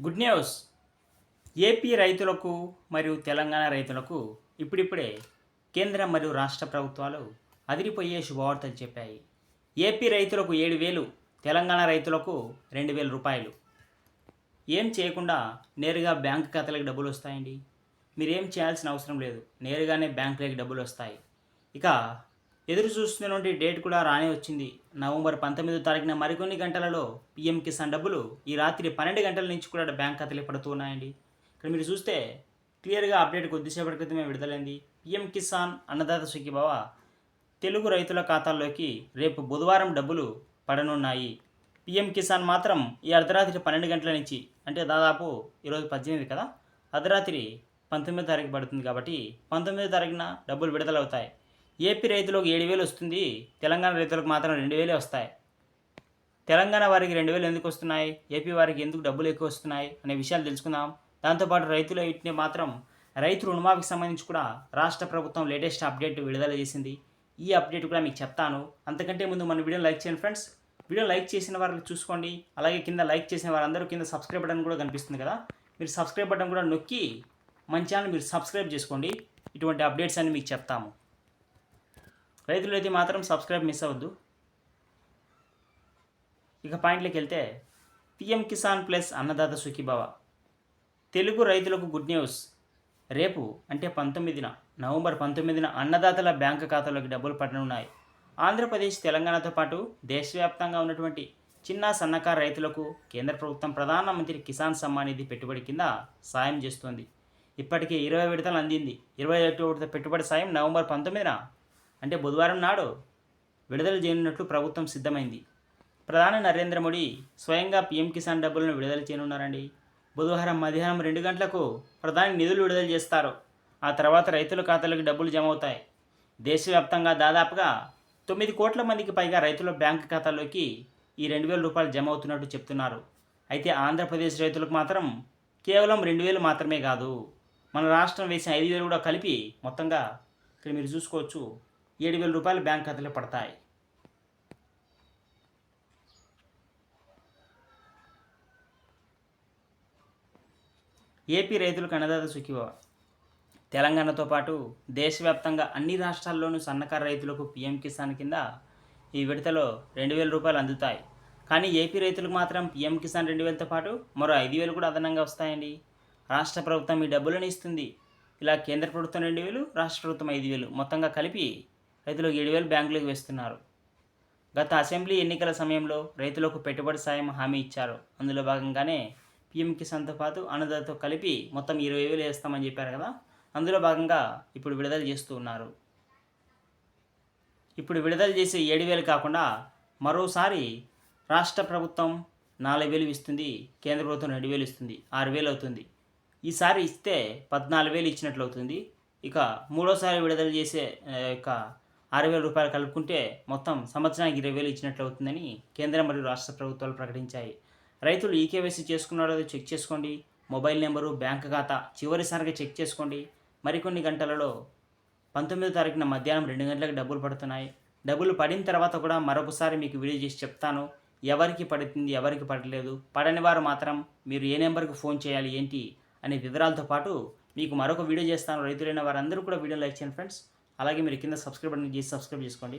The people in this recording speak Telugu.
Good news. ఏపీ రైతులకు మరియు తెలంగాణ రైతులకు ఇప్పుడిప్పుడే కేంద్ర మరియు రాష్ట్ర ప్రభుత్వాలు అదిరిపోయే శుభవార్తలు చెప్పాయి. ఏపీ రైతులకు ఏడు వేలు తెలంగాణ రైతులకు రెండు వేల రూపాయలు. ఏం చేయకుండా నేరుగా బ్యాంక్ ఖాతాలకు డబ్బులు వస్తాయండి? మీరేం చేయాల్సిన అవసరం లేదు. నేరుగానే బ్యాంకులకి డబ్బులు వస్తాయి. ఇక ఎదురు చూస్తున్నటువంటి డేట్ కూడా రానే వచ్చింది. నవంబర్ పంతొమ్మిదో తారీఖున మరికొన్ని గంటలలో పీఎం కిసాన్ డబ్బులు ఈ రాత్రి పన్నెండు గంటల నుంచి కూడా బ్యాంక్ ఖాతాలు పడుతూ ఉన్నాయండి ఇక్కడ మీరు చూస్తే క్లియర్గా అప్డేట్ కొద్దిసేపటి క్రితమే విడుదలైంది. పీఎం కిసాన్ అన్నదాత సుఖీబావ తెలుగు రైతుల ఖాతాల్లోకి రేపు బుధవారం డబ్బులు పడనున్నాయి. పీఎం కిసాన్ మాత్రం ఈ అర్ధరాత్రి పన్నెండు గంటల నుంచి అంటే దాదాపు ఈరోజు పద్దెనిమిది కదా అర్ధరాత్రి పంతొమ్మిదో తారీఖు పడుతుంది కాబట్టి పంతొమ్మిదో తారీఖున డబ్బులు విడుదలవుతాయి. ఏపీ రైతులకు ఏడు వేలు వస్తుంది తెలంగాణ రైతులకు మాత్రం రెండు వేలే వస్తాయి. తెలంగాణ వారికి రెండు వేలు ఎందుకు వస్తున్నాయి? ఏపీ వారికి ఎందుకు డబ్బులు ఎక్కువ వస్తున్నాయి? అనే విషయాలు తెలుసుకుందాం. దాంతోపాటు రైతుల వీటిని మాత్రం రైతు రుణమాఫీకి సంబంధించి కూడా రాష్ట్ర ప్రభుత్వం లేటెస్ట్ అప్డేట్ విడుదల చేసింది. ఈ అప్డేట్ కూడా మీకు చెప్తాను. అంతకంటే ముందు మన వీడియో లైక్ చేయండి ఫ్రెండ్స్. వీడియో లైక్ చేసిన వారు చూసుకోండి. అలాగే కింద లైక్ చేసిన వారందరూ కింద సబ్స్క్రైబ్ బటన్ కూడా కనిపిస్తుంది కదా. మీరు సబ్స్క్రైబ్ బటన్ కూడా నొక్కి మన ఛానల్ మీరు సబ్స్క్రైబ్ చేసుకోండి. ఇటువంటి అప్డేట్స్ అన్ని మీకు చెప్తాము. రైతులు అయితే మాత్రం సబ్స్క్రైబ్ మిస్ అవ్వద్దు. ఇక పాయింట్లోకి వెళ్తే పిఎం కిసాన్ ప్లస్ అన్నదాత సుఖీభవ. తెలుగు రైతులకు గుడ్ న్యూస్. రేపు అంటే పంతొమ్మిదిన నవంబర్ పంతొమ్మిదిన అన్నదాతల బ్యాంకు ఖాతాలోకి డబ్బులు పడనున్నాయి. ఆంధ్రప్రదేశ్ తెలంగాణతో పాటు దేశవ్యాప్తంగా ఉన్నటువంటి చిన్న సన్నకారు రైతులకు కేంద్ర ప్రభుత్వం ప్రధానమంత్రి కిసాన్ సమ్మాన్ నిధి పెట్టుబడి కింద సాయం చేస్తోంది. ఇప్పటికే ఇరవై విడతలు అందింది. ఇరవై ఒకటి విడత పెట్టుబడి సాయం నవంబర్ పంతొమ్మిదిన అంటే బుధవారం నాడు విడుదల చేయనున్నట్లు ప్రభుత్వం సిద్ధమైంది. ప్రధాని నరేంద్ర మోడీ స్వయంగా పీఎం కిసాన్ డబ్బులను విడుదల చేయనున్నారండి. బుధవారం మధ్యాహ్నం రెండు గంటలకు ప్రధాని నిధులు విడుదల చేస్తారు. ఆ తర్వాత రైతుల ఖాతాలకు డబ్బులు జమ అవుతాయి. దేశవ్యాప్తంగా దాదాపుగా తొమ్మిది కోట్ల మందికి పైగా రైతుల బ్యాంక్ ఖాతాల్లోకి ఈ రెండు వేల రూపాయలు జమ అవుతున్నట్టు చెప్తున్నారు. అయితే ఆంధ్రప్రదేశ్ రైతులకు మాత్రం కేవలం రెండు వేలు మాత్రమే కాదు. మన రాష్ట్రం వేసిన ఐదు వేలు కూడా కలిపి మొత్తంగా ఇక్కడ మీరు చూసుకోవచ్చు. ఏడు వేల రూపాయలు బ్యాంక్ ఖాతాలో పడతాయి. ఏపీ రైతులకు అన్నదాత సుఖీభవ. తెలంగాణతో పాటు దేశవ్యాప్తంగా అన్ని రాష్ట్రాల్లోనూ సన్నకారు రైతులకు పీఎం కిసాన్ కింద ఈ విడతలో రెండు వేల రూపాయలు అందుతాయి. కానీ ఏపీ రైతులకు మాత్రం పీఎం కిసాన్ రెండు వేలతో పాటు మరో ఐదు వేలు కూడా అదనంగా వస్తాయండి. రాష్ట్ర ప్రభుత్వం ఈ డబ్బులను ఇస్తుంది. ఇలా కేంద్ర ప్రభుత్వం రెండు వేలు రాష్ట్ర ప్రభుత్వం ఐదు వేలు మొత్తంగా కలిపి రైతులకు ఏడు వేలు బ్యాంకులకు వేస్తున్నారు. గత అసెంబ్లీ ఎన్నికల సమయంలో రైతులకు పెట్టుబడి సాయం హామీ ఇచ్చారు. అందులో భాగంగానే పీఎం కిసాన్తో పాటు అన్నదాతో కలిపి మొత్తం ఇరవై వేలు వేస్తామని చెప్పారు కదా. అందులో భాగంగా ఇప్పుడు విడుదల చేస్తూ ఉన్నారు. ఇప్పుడు విడుదల చేసే ఏడు వేలు కాకుండా మరోసారి రాష్ట్ర ప్రభుత్వం నాలుగు వేలు ఇస్తుంది కేంద్ర ప్రభుత్వం రెండు వేలు ఇస్తుంది ఆరు వేలు అవుతుంది. ఈసారి ఇస్తే పద్నాలుగు వేలు ఇచ్చినట్లు అవుతుంది. ఇక మూడోసారి విడుదల చేసే యొక్క ఆరు వేల రూపాయలు కలుపుకుంటే మొత్తం సంవత్సరానికి ఇరవై వేలు ఇచ్చినట్లు అవుతుందని కేంద్ర మరియు రాష్ట్ర ప్రభుత్వాలు ప్రకటించాయి. రైతులు ఈకేవైసీ చేసుకున్నారో చెక్ చేసుకోండి. మొబైల్ నెంబరు బ్యాంక్ ఖాతా చివరిసారిగా చెక్ చేసుకోండి. మరికొన్ని గంటలలో పంతొమ్మిదో తారీఖున మధ్యాహ్నం రెండు గంటలకు డబ్బులు పడుతున్నాయి. డబ్బులు పడిన తర్వాత కూడా మరొకసారి మీకు వీడియో చేసి చెప్తాను. ఎవరికి పడుతుంది ఎవరికి పడలేదు పడని వారు మాత్రం మీరు ఏ నెంబర్కి ఫోన్ చేయాలి ఏంటి అనే వివరాలతో పాటు మీకు మరొక వీడియో చేస్తాను. రైతులైన వారందరూ కూడా వీడియో లైక్ చేయండి ఫ్రెండ్స్. అలాగే మీరు కింద సబ్స్క్రైబ్ బటన్ చేసి సబ్స్క్రైబ్ చేసుకోండి.